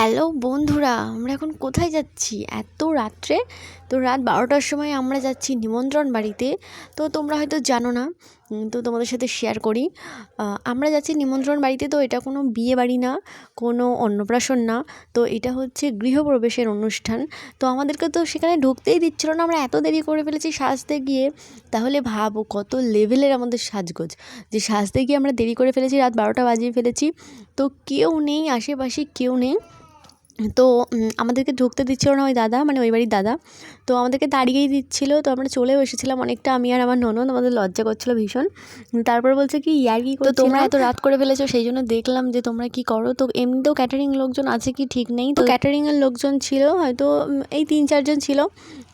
Hello বন্ধুরা, আমরা এখন কোথায় যাচ্ছি? এত রাত্রে? তো রাত বারোটার সময় আমরা যাচ্ছি নিমন্ত্রণ বাড়িতে। তো তোমরা হয়তো জানো না তো তোমাদের সাথে শেয়ার করি। আমরা যাচ্ছি নিমন্ত্রণ বাড়িতে, তো এটা কোনো বিয়ে বাড়ি না, কোনো অন্নপ্রাশন না। তো এটা হচ্ছে গৃহপ্রবেশের অনুষ্ঠান। তো আমাদেরকে তো সেখানে ঢুকতেই দিচ্ছিল না, আমরা এত দেরি করে ফেলেছি সাজতে গিয়ে। তাহলে ভাবো কত লেভেলের আমাদের সাজগোজ। যে সাজতে গিয়ে আমরা দেরি করে ফেলেছি, রাত বারোটা বাজিয়ে ফেলেছি। তো কেউ নেই, আশেপাশে কেউ নেই। তো আমাদেরকে ঢুকতে দিচ্ছিল না ওই দাদা মানে ওই বাড়ির দাদা। তো আমাদেরকে তাড়িয়েই দিচ্ছিল তো আমরা চলেও এসেছিলাম অনেকটা। আমি আর আমার ননদ আমাদের লজ্জা করছিল ভীষণ। তারপর বলছে কি ইয়ার কি তো তোমরা এত রাত করে ফেলেছো সেই জন্য দেখলাম যে তোমরা কি করো। তো এমনিতেও ক্যাটারিং লোকজন আছে কি ঠিক নেই? তো ক্যাটারিংয়ের লোকজন ছিল হয়তো এই তিন চারজন ছিল।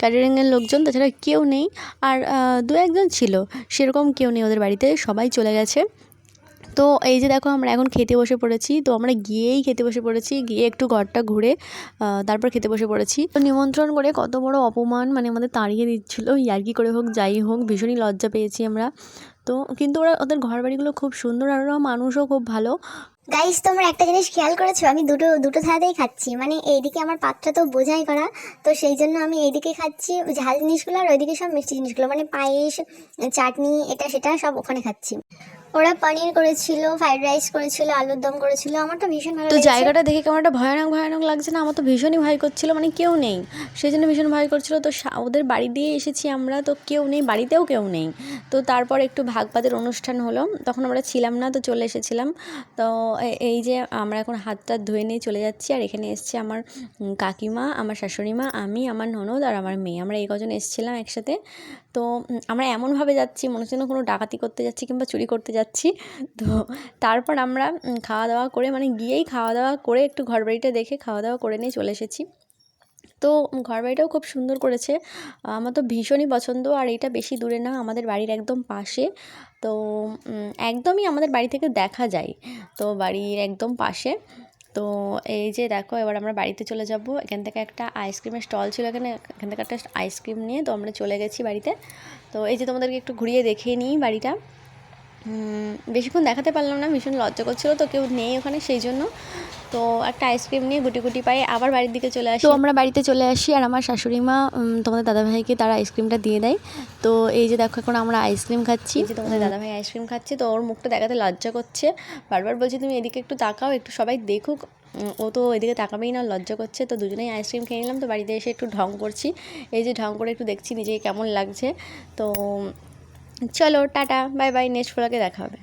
ক্যাটারিংয়ের লোকজন তাছাড়া কেউ নেই। আর দু একজন ছিল সেরকম কেউ নেই ওদের বাড়িতে সবাই চলে গেছে। তো এই যে দেখো আমরা এখন খেতে বসে পড়েছি, তো আমরা গিয়েই খেতে বসে পড়েছি, গিয়ে একটু ঘরটা ঘুরে তারপর খেতে বসে পড়েছি। তো নিমন্ত্রণ করে কত বড় অপমান মানে আমাদের তাড়িয়ে দিচ্ছিল ইয়ার্কি করে হোক, যাই হোক, ভীষণই লজ্জা পেয়েছি আমরা। তো কিন্তু ওরা, ওদের ঘর বাড়িগুলো খুব সুন্দর আর ওরা মানুষও খুব ভালো। গাইস তোমরা একটা জিনিস খেয়াল করেছ? আমি দুটো দুটো থালাতেই খাচ্ছি। মানে এইদিকে আমার পাত্র তো বোঝাই করা, তো সেই জন্য আমি এইদিকে খাচ্ছি। ঝাল জিনিসগুলো আর ওইদিকে সব মিষ্টি জিনিসগুলো মানে পায়েস, চাটনি, এটা, সেটা সব ওখানে খাচ্ছি। ওরা পনির করেছিল ফ্রাইড রাইস করেছিল আলুর দম করেছিল। আমার তো ভীষণ ভালো তো জায়গাটা দেখে কেমন একটা ভয়ানক ভয়ানক লাগছে না? আমার তো ভীষণই ভয় করছিল মানে কেউ নেই। সেই জন্য ভীষণ ভয় করছিল। তো ওদের বাড়ি দিয়ে এসেছি আমরা তো কেউ নেই বাড়িতেও কেউ নেই। তো তারপর একটু ভাগবাদের অনুষ্ঠান হলো। তখন আমরা ছিলাম না তো চলে এসেছিলাম। তো এই যে আমরা এখন হাত টাত ধুয়ে নিয়ে চলে যাচ্ছি আর এখানে এসছে আমার কাকিমা আমার শাশুড়ি মা আমি আমার ননদ আর আমার মেয়ে। আমরা এই কজন এসেছিলাম একসাথে। তো আমরা এমনভাবে যাচ্ছি মনে হচ্ছে কোনো ডাকাতি করতে যাচ্ছি কিংবা চুরি করতে যাচ্ছি। তো তারপর আমরা খাওয়া দাওয়া করে মানে গিয়েই খাওয়া দাওয়া করে একটু ঘর বাড়িটা দেখে খাওয়া দাওয়া করে নিয়ে চলে এসেছি। তো ঘর বাড়িটাও খুব সুন্দর করেছে। আমার তো ভীষণই পছন্দ, আর এটা বেশি দূরে না, আমাদের বাড়ির একদম পাশে। তো একদমই আমাদের বাড়ি থেকে দেখা যায়, তো বাড়ির একদম পাশে। তো এই যে দেখো, এবার আমরা বাড়িতে চলে যাব। এখান থেকে একটা আইসক্রিমের স্টল ছিল এখানে, এখান থেকে একটা আইসক্রিম নিয়ে, তো আমরা চলে গেছি বাড়িতে। তো এই যে তোমাদেরকে একটু ঘুরিয়ে দেখিয়ে নিই বাড়িটা। বেশিক্ষণ দেখাতে পারলাম না ভীষণ লজ্জা করছিল তো কেউ নেই ওখানে সেই জন্য। তো একটা আইসক্রিম নিয়ে গুটি গুটি পায়ে আবার বাড়ির দিকে চলে আসি। তো আমরা বাড়িতে চলে আসি আর আমার শাশুড়ি মা তোমাদের দাদাভাইকে তারা আইসক্রিমটা দিয়ে দেয়। তো এই যে দেখো এখন আমরা আইসক্রিম খাচ্ছি। যে তোমাদের দাদাভাই আইসক্রিম খাচ্ছে তো ওর মুখটা দেখাতে লজ্জা করছে। বারবার বলছি তুমি এদিকে একটু তাকাও একটু সবাই দেখুক। ও তো এদিকে তাকাবেই না লজ্জা করছে। তো দুজনেই আইসক্রিম খেয়ে নিলাম তো বাড়িতে এসে একটু ঢং করছি। এই যে ঢং করে একটু দেখছি নিজেকে কেমন লাগছে। তো চলো টাটা বাই বাই নেক্সট ফ্লগে দেখা হবে।